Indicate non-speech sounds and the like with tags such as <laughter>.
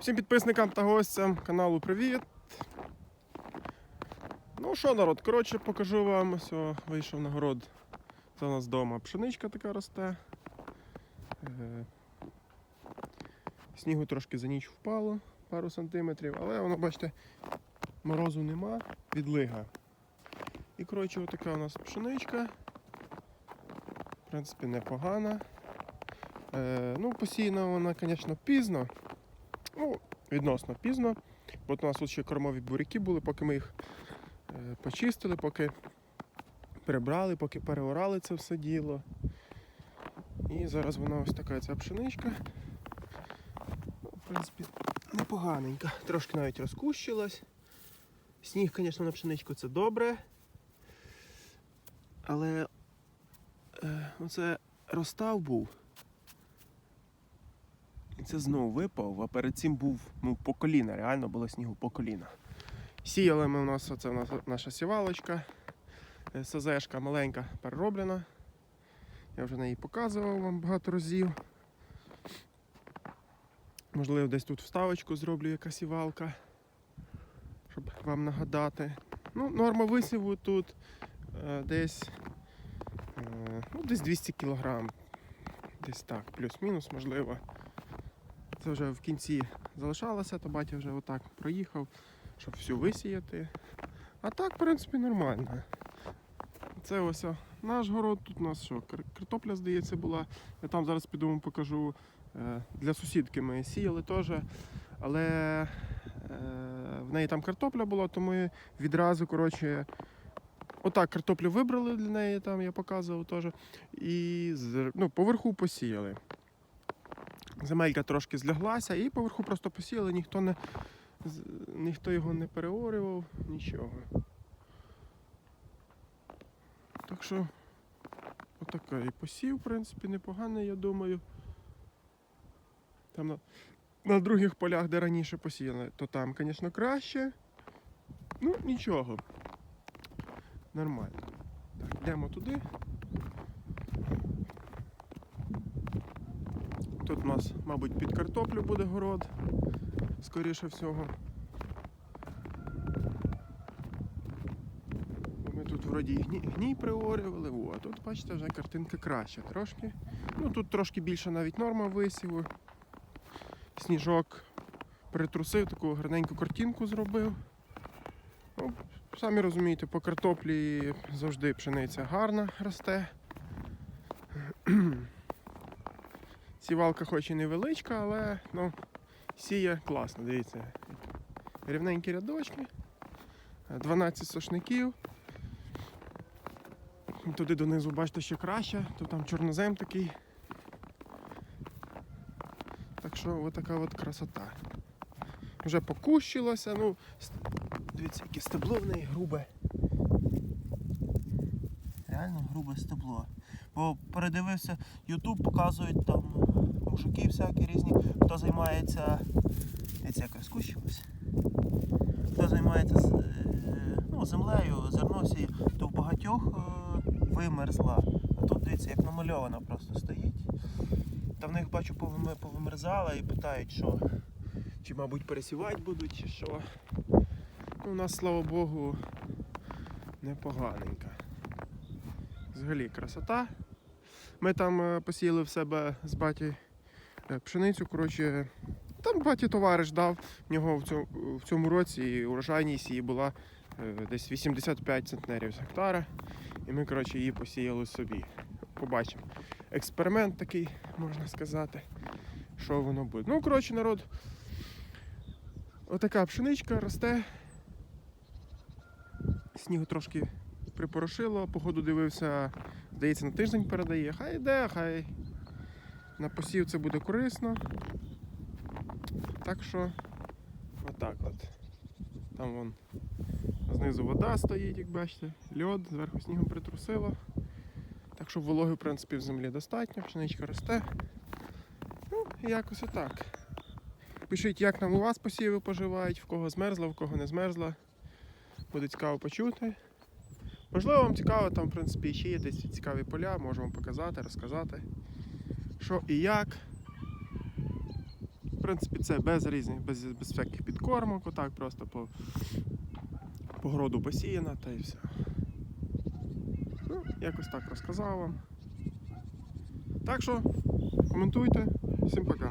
Всім підписникам та гостям каналу привіт. Ну що, народ, коротше, покажу вам. Ось вийшов на город. Це у нас вдома пшеничка така росте. Е, Снігу трошки за ніч впало, пару сантиметрів, але воно, бачите, морозу нема, відлига. І коротше, отака у нас пшеничка. В принципі, непогана. Е, ну, посіяна вона, звісно, пізно. Ну, відносно пізно. Бо у нас тут ще кормові буряки були, поки ми їх е, почистили, поки прибрали, поки переорали це все діло. І зараз вона ось така ця пшеничка. Ну, в принципі, непоганенька. Трошки навіть розкущилась. Сніг, звісно, на пшеничку це добре. Але е, оце розстав був. Це знову випав, а перед цим був ну, по коліна, реально було снігу по коліна. Сіяли ми у нас, оце у нас наша сівалочка, е, СЗшка маленька перероблена. Я вже неї показував вам багато разів. Можливо, десь тут вставочку зроблю, яка сівалка, щоб вам нагадати. Ну, норма висіву тут е, десь, е, ну, десь 200 кг. Десь так, плюс-мінус, можливо. Це вже в кінці залишалося, то батя вже отак проїхав, щоб всю висіяти. А так, в принципі, нормально. Це ось наш город, тут у нас що, картопля, здається, була. Я там зараз піду вам покажу. Е, Для сусідки ми сіяли теж. Але е, в неї там картопля була, то ми відразу, коротше, отак картоплю вибрали для неї, там я показував теж. І ну, поверху посіяли. Земелька трошки зляглася і поверху просто посіяли, ніхто не ніхто його не переорював, нічого. Так що отака і посів, в принципі, непоганий, я думаю. Там на, на других полях, де раніше посіяли, то там, звісно, краще. Ну, нічого. Нормально. Так, йдемо туди. Тут у нас, мабуть, під картоплю буде город, скоріше всього. Ми тут вроді гній, приорювали, о, а тут, бачите, вже картинка краща трошки. Ну тут трошки більше навіть норма висіву. Сніжок притрусив, таку гарненьку картинку зробив. Ну, самі розумієте, по картоплі завжди пшениця гарна росте. <clears throat> Сівалка хоч і невеличка, але ну, сіє класно, дивіться. Рівненькі рядочки, 12 сошників. Туди донизу, бачите, ще краще, то там чорнозем такий. Так що от така от красота. Вже покущилося, ну, дивіться, яке стебло в неї грубе. Реально грубе стебло. Бо передивився, Ютуб показують там мужики всякі різні, хто займається. Дивіться, як розкущилось. Хто займається е, ну, землею, зерносією, то в багатьох е, вимерзла. А тут дивіться, як намальована просто стоїть. Та в них бачу повимерзала і питають, що чи, мабуть, пересівати будуть, чи що. Ну, у нас, слава Богу, непоганенька. Взагалі красота. Ми там е, посіяли в себе з е, пшеницю. Коротше, там баті товариш дав. В нього в цьому, в цьому році урожайність її була е, десь 85 центнерів з гектара. І ми, коротше, її посіяли собі. Побачимо. Експеримент такий, можна сказати, що воно буде. Ну, коротше, народ. Отака пшеничка росте. Снігу трошки припорошило, походу дивився, здається, на тиждень передає. Хай йде, хай на посів це буде корисно. Так що, отак от. Там вон знизу вода стоїть, як бачите, льод, зверху снігом притрусило. Так що вологи, в принципі, в землі достатньо, пшеничка росте. Ну, якось отак. Пишіть, як нам у вас посіви поживають, в кого змерзла, в кого не змерзла. Буде цікаво почути. Можливо, вам цікаво, там, в принципі, ще є десь цікаві поля, можу вам показати, розказати, що і як. В принципі, це без різних, без, без всяких підкормок, отак просто по, по городу посіяна та і все. Ну, якось так розказав вам. Так що коментуйте. Всім пока.